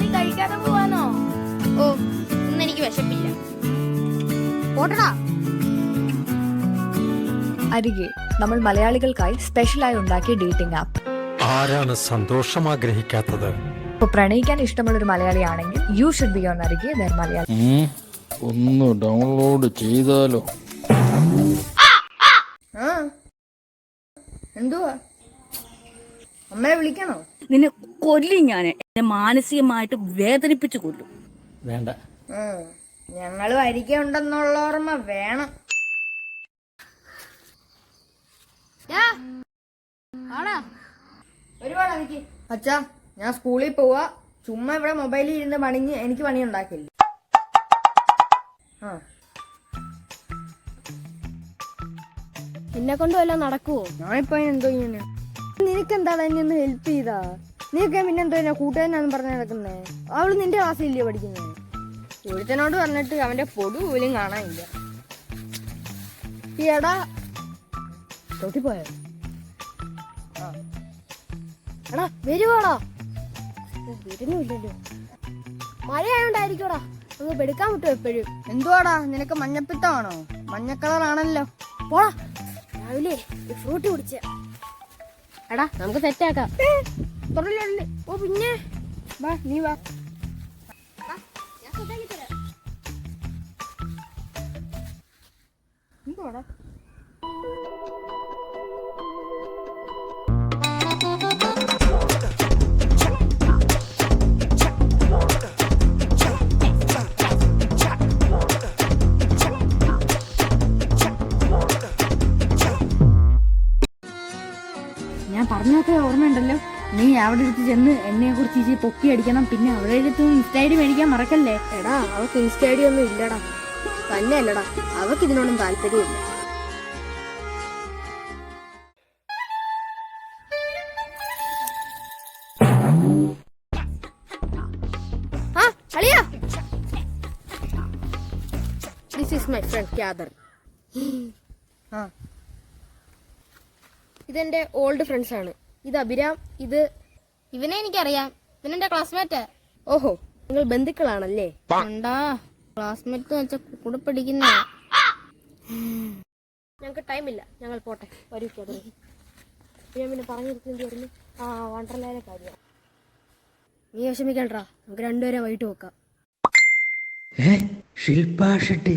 നീ കഴിക്കാതെ പോവാനോ ഓ ഇന്ന് എനിക്ക് വിശപ്പില്ല. അരികെ നമ്മൾ മലയാളികൾക്കായി സ്പെഷ്യലായി ഉണ്ടാക്കിയ ഡേറ്റിംഗ് ആപ്പ് ആരാണ് സന്തോഷം ആഗ്രഹിക്കാത്തത്? ഇപ്പൊ പ്രണയിക്കാൻ ഇഷ്ടമുള്ള ഒരു മലയാളിയാണെങ്കിൽ you should be on Arike there Malayali. ഒന്ന് ഡൗൺലോഡ് ചെയ്താലോ. എന്തുവാ? അമ്മയെ വിളിക്കണോ? നിന്നെ കൊല്ലി ഞാൻ എന്നെ മാനസികമായിട്ട് വേദനിപ്പിച്ചു കൊല്ലും. വേണ്ട. ഞങ്ങൾ ഞങ്ങളും അരിക ഉണ്ടെന്നുള്ള ഓർമ്മ വേണം. ഒരുപാട് എനിക്ക് അച്ഛാ ഞാൻ സ്കൂളിൽ പോവാ. ചുമ്മാ ഇവിടെ മൊബൈലിൽ ഇരുന്ന് പണിഞ്ഞ് എനിക്ക് പണി ഉണ്ടാക്കില്ല ആ. എന്നെ കൊണ്ട് വല്ല നടക്കുവോ? ഞാനിപ്പോ എന്തോ ഇങ്ങനെ. നിനക്ക് എന്താണ് എന്നെ ഒന്ന് ഹെൽപ്പ് ചെയ്താ? നിനക്ക് പിന്നെ എന്തോ എന്നെ കൂട്ടുകാരനാന്ന് പറഞ്ഞ് നടക്കുന്നേ. അവൾ നിന്റെ ക്ലാസ്സിലില്ലേ പഠിക്കുന്നേ? ഒരുത്തനോട് പറഞ്ഞിട്ട് അവന്റെ പൊടു പോലും കാണാനില്ല. എടാ തൊട്ടിപ്പോയോ? ആ. എടാ വരുവാടാ. വരുന്നില്ലല്ലോ മഴയായോണ്ടായിരിക്കോടാ ഒന്ന് പെടുക്കാൻ പറ്റുമോ എപ്പോഴും? എന്തുവാടാ? നിനക്ക് മഞ്ഞപ്പിത്തമാണോ? മഞ്ഞ കളറാണല്ലോ പോടാ. രാവിലെ ഫ്രൂട്ട് കുടിച്ച. എടാ നമുക്ക് സെറ്റാക്കാം തുറല്ലേ ഓ പിന്നെ? വാ നീ വാ. ഞാൻ പറഞ്ഞൊക്കെ ഓർമ്മയുണ്ടല്ലോ. നീ അവിടെ അടുത്ത് ചെന്ന് എന്നെ കുറിച്ച് ഇച്ചിരി പൊക്കി അടിക്കണം. പിന്നെ അവിടെ അടുത്ത് ഇൻസ്റ്റൈഡി മേടിക്കാൻ മറക്കല്ലേ? എടാ അവക്ക് ഡി ഒന്നും ഇല്ലടാ. തന്നെ അല്ലടാ അവക്ക് ഇതിനോടും താല്പര്യമില്ല. This is my friend Kader ഇതെന്റെ ഓൾഡ് ഫ്രണ്ട്സ് ആണ്. ഇത് അഭിരാം ഇത് ഇവനെ എനിക്കറിയാം. ഇവനെന്റെ ക്ലാസ്മേറ്റ് ഓഹോ നിങ്ങൾ ബന്ധുക്കളാണല്ലേ? ഉണ്ടാ ക്ലാസ്മേറ്റ് വെച്ച കൂടെ പഠിക്കുന്ന. ഞങ്ങൾക്ക് ടൈമില്ല ഞങ്ങൾ പോട്ടെ. വരൂ ഞാൻ പിന്നെ പറഞ്ഞിരിക്കുന്നത് ആ വണ്ടർലാലെ കാര്യം. നീ വിഷമിക്കണ്ടാ നമുക്ക് രണ്ടുപേരെ വൈകിട്ട് നോക്കാം. ശില്പാ ഷെട്ടി.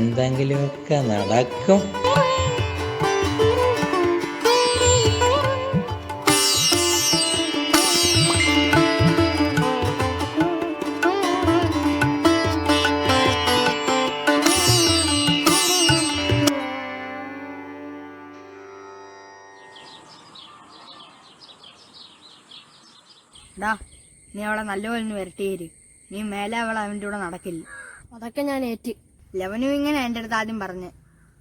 ഇന്നെന്തെങ്കിലുമൊക്കെ നടക്കും. ഡാ നീ അവളെ നല്ലപോലെ വരട്ടിയേര്. നീ മേലെ അവൾ അവന്റെ കൂടെ നടക്കില്ല. അതൊക്കെ ഞാൻ ഏറ്റ്. ലെവനും ഇങ്ങനെ എന്റെ അടുത്ത് ആദ്യം പറഞ്ഞ്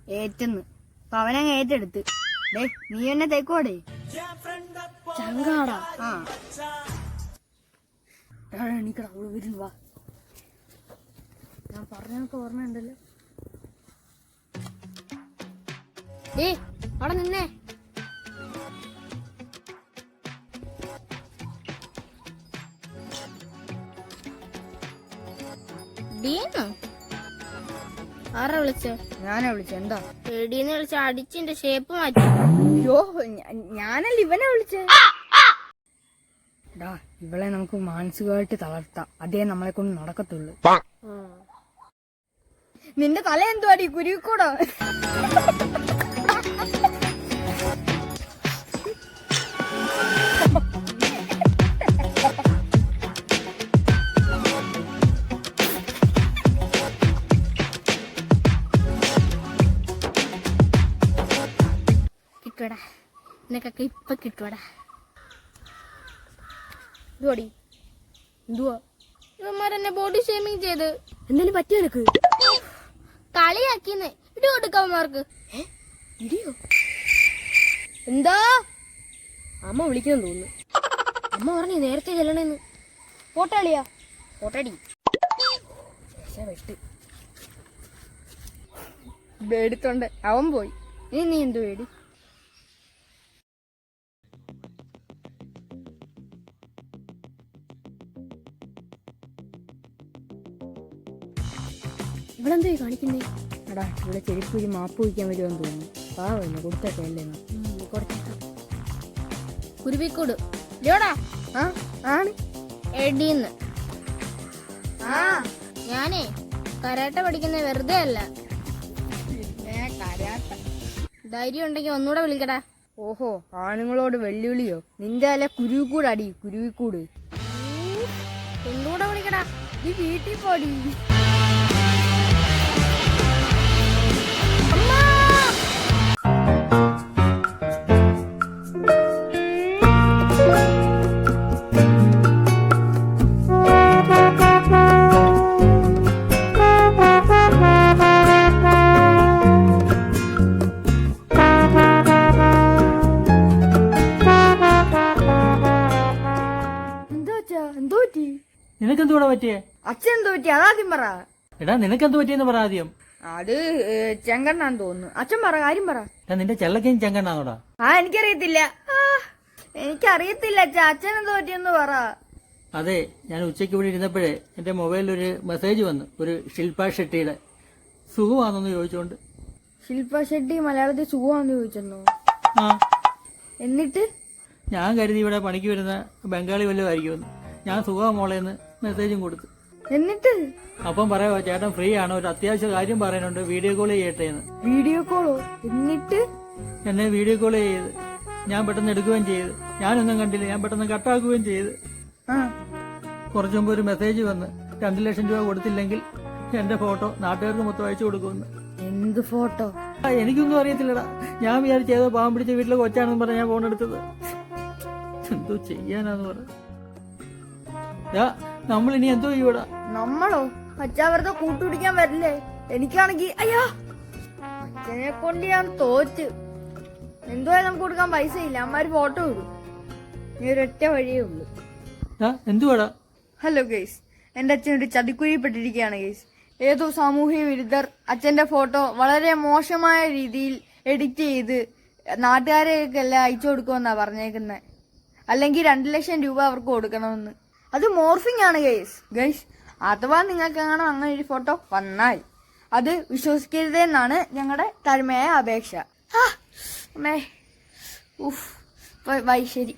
ഏറ്റെന്ന്. അപ്പൊ അവനങ്ങ് ഏറ്റെടുത്ത്. ഡേ നീ എന്നെ തേക്കോടേ ചങ്കാടാ. ആ. എണീക്കടാ അവൾ വരുന്നു വാ. ഞാൻ പറഞ്ഞൊക്കെ ഓർമ്മയുണ്ടല്ലോ. ഏ അവിടെ നിന്നേ. ആരാ വിളിച്ചേ? ഞാനാ വിളിച്ചത് എന്താ? എടീന്ന് വിളിച്ച അടിച്ചിന്റെ ഷേപ്പ് മാറ്റി. അയ്യോ ഞാനല്ല ഇവനെ വിളിച്ചേ. ഡാ ഇവളെ നമുക്ക് മാനസികമായിട്ട് തളർത്താം. അതേ നമ്മളെ കൊണ്ട് നടക്കത്തുള്ളൂ. നിന്റെ തല എന്തുവാടി? കുരുക്കൂടോ കിട്ടുവടാ നിനക്കൊക്കെ ഇപ്പൊ കിട്ടുവടാ. ഇതോടി എന്തുവാ? ഇവന്മാരെന്നെ ബോഡി ഷേമിങ് ചെയ്ത്. എന്തെങ്കിലും പറ്റിയോ നിനക്ക്? കളിയാക്കിന്ന്. ഇടി കൊടുക്കവന്മാർക്ക് ഇടിയോ? എന്താ? അമ്മ വിളിക്കുന്നു തോന്നുന്നു. അമ്മ പറഞ്ഞു നേരത്തെ ചെല്ലണേന്ന്. പോട്ടാളിയാ പോട്ടടി എടുത്തോണ്ട് അവൻ പോയി. ഇനി നീ എന്തു പേടി? ഇവിടെ എന്തോ കാണിക്കുന്നേ? എടാ ഇവിടെ ചെരുപ്പൂരി മാപ്പ് വയ്ക്കാൻ വരുമെന്ന് തോന്നുന്നു. പാവല്ലേ കൊടുത്തൊക്കെ അല്ലേ കൊടുത്തേക്കാം കുരുവിക്കൂട്. ഇല്ലയോടാ ആ ആണ്. എടീന്ന്. ആ ഞാനേ കരാട്ട പഠിക്കുന്ന വെറുതെ അല്ല. ധൈര്യം ഉണ്ടെങ്കിൽ ഒന്നുകൂടെ വിളിക്കടാ. ഓഹോ ആണുങ്ങളോട് വെല്ലുവിളിയോ? നിന്റെ അല്ല കുരുവിക്കൂട്. അടി കുരുവിക്കൂട് ഒന്നുകൂടെ വിളിക്കടാ. നീ വീട്ടിൽ പോടി. നിനക്കെന്തൂടെ പറ്റിയേ? അച്ഛൻ എന്തോ പറ്റി? അതാദ്യം പറ. എടാ നിനക്കെന്ത് പറ്റിയെന്ന് പറ ആദ്യം. അത് ചെങ്കണ്ണാന്ന് തോന്നുന്നു. അച്ഛൻ പറ കാര്യം പറ. എടാ നിന്റെ ചെല്ലക്കയും ചെങ്കണ്ണാന്നോടാ. ആ എനിക്കറിയത്തില്ല. ആ, എനിക്കറിയത്തില്ല അച്ഛാ. അച്ഛൻ എന്തോ പറ്റിയെന്ന് പറ. അതെ ഞാൻ ഉച്ചയ്ക്ക് ഇവിടെ ഇരുന്നപ്പോഴേ എന്റെ മൊബൈലിൽ ഒരു മെസ്സേജ് വന്നു ഒരു ശില്പ ഷെട്ടിയുടെ. സുഖമാണെന്ന് ചോദിച്ചുകൊണ്ട് ശില്പ ഷെട്ടി മലയാളത്തിൽ സുഖമാണെന്ന് ചോദിച്ചെന്നു? ആ. എന്നിട്ട്? ഞാൻ കരുതി ഇവിടെ പണിക്ക് വരുന്ന ബംഗാളി വല്ലതും ആയിരിക്കും ഞാൻ സുഖമാ മോളേന്ന്. മെസ്സേജും കൊടുത്തു. എന്നിട്ട്? അപ്പം പറയാ ചേട്ടൻ ഫ്രീ ആണ്. ഒരു അത്യാവശ്യ കാര്യം പറയാനുണ്ട് വീഡിയോ കോൾ ചെയ്യട്ടെ എന്ന് വീഡിയോ കോളോ എന്നിട്ട്? എന്നെ വീഡിയോ കോൾ ചെയ്ത്. ഞാൻ പെട്ടെന്ന് എടുക്കുകയും ചെയ്ത്. ഞാനൊന്നും കണ്ടില്ല. ഞാൻ പെട്ടെന്ന് കട്ടാക്കുകയും ചെയ്ത്. കുറച്ചു മുമ്പ് ഒരു മെസ്സേജ് വന്ന് രണ്ടു ലക്ഷം രൂപ കൊടുത്തില്ലെങ്കിൽ എന്റെ ഫോട്ടോ നാട്ടുകാർക്ക് മൊത്തം അയച്ചു കൊടുക്കുമെന്ന്. എന്ത് ഫോട്ടോ എനിക്കൊന്നും അറിയത്തില്ലടാ. ഞാൻ വിചാരിച്ച ഏതോ പാവം പിടിച്ച വീട്ടിലെ കൊച്ചാണെന്ന് പറഞ്ഞ ഞാൻ ഫോൺ എടുത്തത്. എന്തോ ചെയ്യാനാന്ന് പറ. നമ്മൾ ഇനി എന്തോ ചെയ്യൂടാ നമ്മളോ? അച്ഛാ വെറുതെ കൂട്ടുപിടിക്കാൻ വരില്ലേ? എനിക്കാണെങ്കി അയ്യോ! അച്ഛനെ കൊണ്ട് ഞാൻ തോറ്റ്. എന്തോ നമുക്ക് കൊടുക്കാൻ പൈസ ഇല്ല അമ്മമാര് ഫോട്ടോ ഇടും. ഈ ഒരൊറ്റ വഴിയേ ഉള്ളൂ. എന്തുവാടാ? ഹലോ ഗൈസ് എന്റെ അച്ഛൻ ഒരു ചതിക്കുഴിപ്പെട്ടിരിക്കുകയാണ് ഗൈസ് ഏതോ സാമൂഹ്യ വിരുദ്ധർ അച്ഛന്റെ ഫോട്ടോ വളരെ മോശമായ രീതിയിൽ എഡിറ്റ് ചെയ്ത് നാട്ടുകാരെയൊക്കെ എല്ലാം അയച്ചു കൊടുക്കുമെന്നാ പറഞ്ഞേക്കുന്നത് അല്ലെങ്കിൽ രണ്ട് ലക്ഷം രൂപ അവർക്ക് കൊടുക്കണമെന്ന്. അത് മോർഫിംഗ് ആണ് ഗൈസ് ഗൈസ് അഥവാ നിങ്ങൾക്ക് എങ്ങനെ അങ്ങനെ ഒരു ഫോട്ടോ വന്നാൽ അത് വിശ്വസിക്കരുതെന്നാണ് ഞങ്ങളുടെ താഴ്മയായ അപേക്ഷ. ഉഫ് ബൈ ശരി